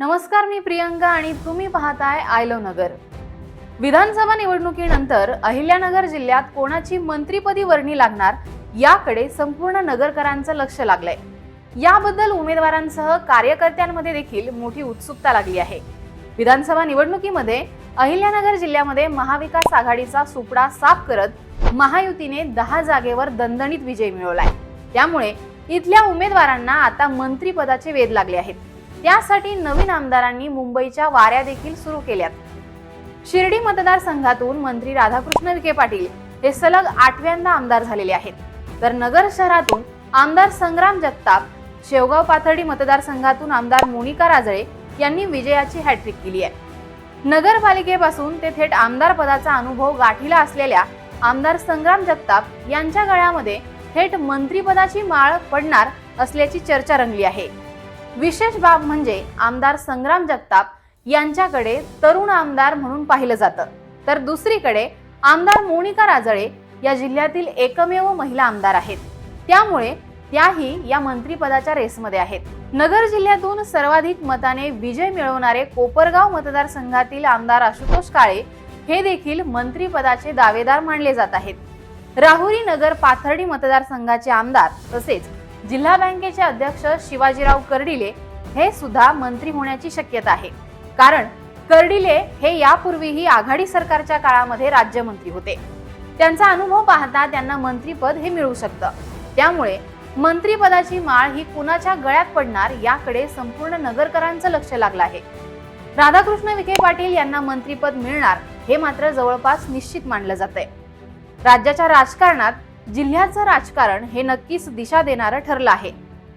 नमस्कार मी प्रियंका आणि तुम्ही पाहताय आयलो नगर. विधानसभा निवडणुकीनंतर अहिल्यानगर जिल्ह्यात कोणाची मंत्रीपदी वर्णी लागणार याकडे संपूर्ण नगरकरांचं लक्ष लागलंय. याबद्दल उमेदवारांसह कार्यकर्त्यांमध्ये देखील मोठी उत्सुकता लागली आहे. विधानसभा निवडणुकीमध्ये अहिल्यानगर जिल्ह्यामध्ये महाविकास आघाडीचा सुपडा साफ करत महायुतीने दहा जागेवर दणदणीत विजय मिळवलाय. त्यामुळे इथल्या उमेदवारांना आता मंत्रीपदाचे वेध लागले आहेत. त्यासाठी नवीन आमदारांनी मुंबईच्या वाऱ्या देखील सुरू केल्यात. शिर्डी मतदारसंघातून मंत्री राधाकृष्ण विखे पाटील हे सलग आठव्यांदा आमदार झालेले आहेत. तर नगर शहरातून आमदार संग्राम जगताप शेवगाव पाथर्डी मतदारसंघातून आमदार मोनिका राजळे यांनी विजयाची हॅट्रिक केली आहे. नगरपालिकेपासून ते थेट आमदार पदाचा अनुभव गाठीला असलेल्या आमदार संग्राम जगताप यांच्या गळ्यामध्ये थेट मंत्रीपदाची माळ पडणार असल्याची चर्चा रंगली आहे. विशेष बाब म्हणजे आमदार संग्राम जगताप यांच्याकडे तरुण आमदार म्हणून पाहिलं जातं. तर दुसरीकडे आमदार मोनिका राजळे या जिल्ह्यातील एकमेव महिला आमदार आहेत. त्यामुळे त्याही या मंत्रीपदाच्या रेसमध्ये आहेत. नगर जिल्ह्यातून सर्वाधिक मताने विजय मिळवणारे कोपरगाव मतदारसंघातील आमदार आशुतोष काळे हे देखील मंत्रीपदाचे दावेदार मानले जात आहेत. राहुरी नगर पाथर्डी मतदारसंघाचे आमदार तसेच जिल्हा बँकेचे अध्यक्ष शिवाजीराव कर्डिले हे सुद्धा मंत्री होण्याची शक्यता आहे. कारण कर्डिले हे यापूर्वीही आघाडी सरकारच्या काळामध्ये राज्यमंत्री होते. त्यांचा अनुभव पाहता त्यांना मंत्रीपद हे मिळू शकतं. त्यामुळे मंत्रीपदाची माळ ही कुणाच्या गळ्यात पडणार याकडे संपूर्ण नगरकरांचं लक्ष लागलं आहे. राधाकृष्ण विखे पाटील यांना मंत्रीपद मिळणार हे मात्र जवळपास निश्चित मानलं जात राज्याच्या राजकारणात जिल्ह्याचं राजकारण हे नक्कीच दिशा देणारं ठरलं आहे.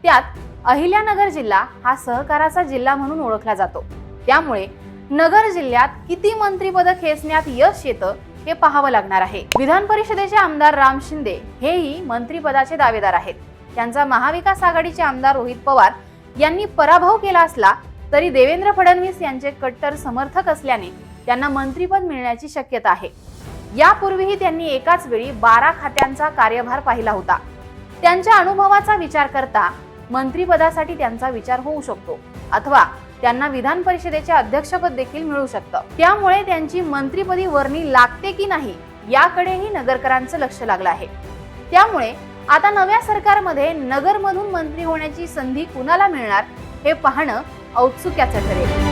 त्यात अहिल्यानगर जिल्हा हा सहकाराचा जिल्हा म्हणून ओळखला जातो. त्यामुळे नगर जिल्ह्यात किती मंत्रीपद खेचण्यात यश येतं हे पाहावं लागणार आहे. विधान परिषदेचे आमदार राम शिंदे हेही मंत्रीपदाचे दावेदार आहेत. त्यांचा महाविकास आघाडीचे आमदार रोहित पवार यांनी पराभव केला असला तरी देवेंद्र फडणवीस यांचे कट्टर समर्थक असल्याने त्यांना मंत्रीपद मिळण्याची शक्यता आहे. यापूर्वीही त्यांनी एकाच वेळी बारा खात्यांचा कार्यभार पाहिला होता. त्यांच्या अनुभवाचा विचार करता मंत्रीपदासाठी त्यांचा विचार होऊ शकतो अथवा त्यांना विधान परिषदेचे अध्यक्षपद देखील मिळू शकतं. त्यामुळे त्यांची मंत्रीपदी वर्णी लागते की नाही याकडेही नगरकरांचं लक्ष लागलं आहे. त्यामुळे आता नव्या सरकारमध्ये नगरमधून मंत्री होण्याची संधी कुणाला मिळणार हे पाहणं औत्सुक्याचं ठरेल.